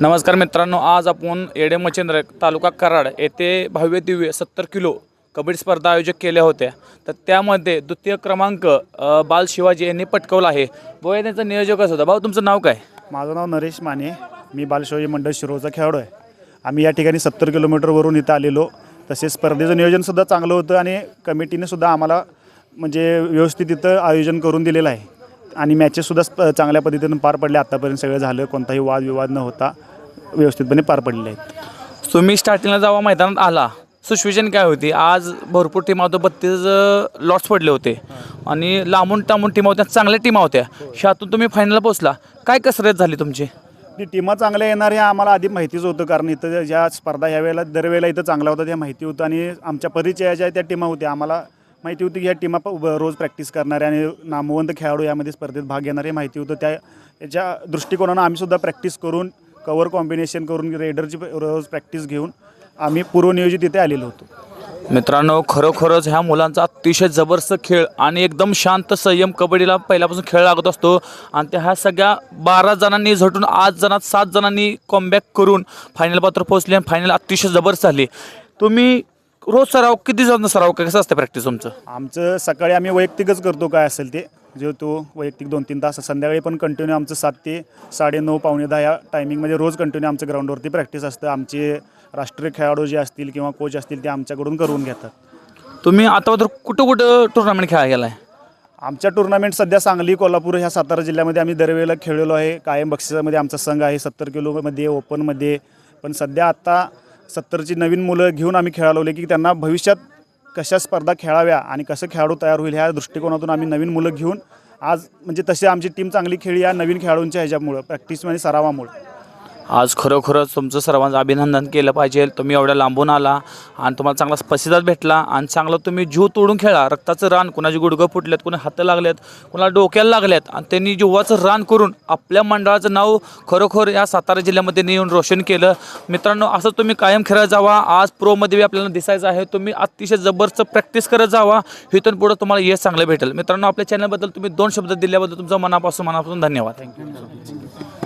नमस्कार मित्रांनो आज आपण येडे मच्छिंद्र तालुका कराड येथे भव्य दिव्य सत्तर किलो कबड्डी स्पर्धा आयोजित केल्या होत्या. तर त्यामध्ये द्वितीय क्रमांक अ, बाल शिवाजी यांनी पटकवला आहे. व त्यांचा नियोजक असं होता? भाऊ तुमचं नाव काय? माझं नाव नरेश माने. मी बालशिवाजी मंडळ शिरोचा खेळाडू आहे. आम्ही या ठिकाणी सत्तर किलोमीटरवरून इथं आलेलो. तसेच स्पर्धेचं नियोजनसुद्धा चांगलं होतं आणि कमिटीने सुद्धा आम्हाला म्हणजे व्यवस्थित इथं आयोजन करून दिलेलं आहे. आणि मॅचेससुद्धा चांगल्या पद्धतीनं पार पडले. आत्तापर्यंत सगळं झालं कोणताही वादविवाद न होता व्यवस्थितपणे पार पडले आहेत. तुम्ही स्टार्टिंगला जेव्हा मैदानात आला. सिच्युएशन काय होती? आज भरपूर टीम होत्या बत्तीस लॉट्स पडले होते. आणि लांबून टांबून टीम होत्या चांगल्या टीम होत्या. ह्यातून तुम्ही फायनलला पोहोचला. काय कसरत झाली तुमची? ती टीमा चांगल्या येणार हे आम्हाला आधी माहितीच होतं कारण इथं ज्या स्पर्धा ह्या वेळेला दरवेळेला इथं चांगल्या होत्या त्या माहिती होतं. आणि आमच्या परिचयाच्या त्या टीमा होत्या. आम्हाला माहिती होती की ह्या टीमा रोज प्रॅक्टिस करणारे आणि नामवंत खेळाडू यामध्ये स्पर्धेत भाग घेणारे माहिती होतं. त्या याच्या दृष्टिकोनानं आम्हीसुद्धा प्रॅक्टिस करून कवर कॉम्बिनेशन करून रेडरची रोज प्रॅक्टिस घेऊन आम्ही पूर्वनियोजित इथे आलेलो होतो. मित्रांनो खरोखरच ह्या मुलांचा अतिशय जबरदस्त खेळ आणि एकदम शांत संयम कबड्डीला पहिल्यापासून खेळ लागत असतो. आणि त्या ह्या सगळ्या बारा जणांनी झटून आठ जणात सात जणांनी कॉमबॅक करून फायनल पात्र पोहोचले आणि फायनल अतिशय जबरदस्त झाली. तुम्ही रोज सराव किती जण सराव कसं असतं प्रॅक्टिस तुमचं? आमचं सकाळी आम्ही वैयक्तिकच करतो काय असेल ते. जे तो वैयक्तिक दोन तीन तास संध्याकाळी पण कंटिन्यू आमचं सात ते साडेनऊ पावणे दहा या टायमिंगमध्ये रोज कंटिन्यू आमचं ग्राउंडवरती प्रॅक्टिस असतं. आमचे राष्ट्रीय खेळाडू जे असतील किंवा कोच असतील ते आमच्याकडून करून घेतात. तुम्ही आता तर कुठं कुठं टुर्नामेंट खेळायला गेलाय? आमच्या टुर्नामेंट सध्या सांगली कोल्हापूर ह्या सातारा जिल्ह्यामध्ये आम्ही दरवेळेला खेळलेलो आहे. कायम बक्षिसामध्ये आमचा संघ आहे. सत्तर किलोमध्ये ओपनमध्ये पण सध्या आत्ता सत्तरची नवीन मुलं घेऊन आम्ही खेळालो की त्यांना भविष्यात कशा स्पर्धा खेळाव्या आणि कसं खेळाडू तयार होईल ह्या दृष्टिकोनातून आम्ही नवीन मुलं घेऊन आज म्हणजे तशी आमची टीम चांगली खेळी या नवीन खेळाडूंच्या ह्याच्यामुळं प्रॅक्टिस आणि सरावामुळे. आज खरोखरच तुमचं सर्वांचं अभिनंदन केलं पाहिजे. तुम्ही एवढ्या लांबून आला आणि तुम्हाला चांगला प्रतिसाद भेटला आणि चांगलं तुम्ही जीव तोडून खेळा रक्ताचं रान कुणाची गुडघं फुटलेत कुणा हात लागलेत कुणाला डोक्याला लागलेत आणि त्यांनी जीवाचं रान करून आपल्या मंडळाचं नाव खरोखर या सातारा जिल्ह्यामध्ये नेऊन रोशन केलं. मित्रांनो असं तुम्ही कायम खेळत जावा. आज प्रोमध्ये बी आपल्याला दिसायचं आहे. तुम्ही अतिशय जबरदस्त प्रॅक्टिस करत जावा. इथून पुढं तुम्हाला यश चांगलं भेटेल. मित्रांनो आपल्या चॅनलबद्दल तुम्ही दोन शब्द दिल्याबद्दल तुमचं मनापासून मनापासून धन्यवाद. थँक्यू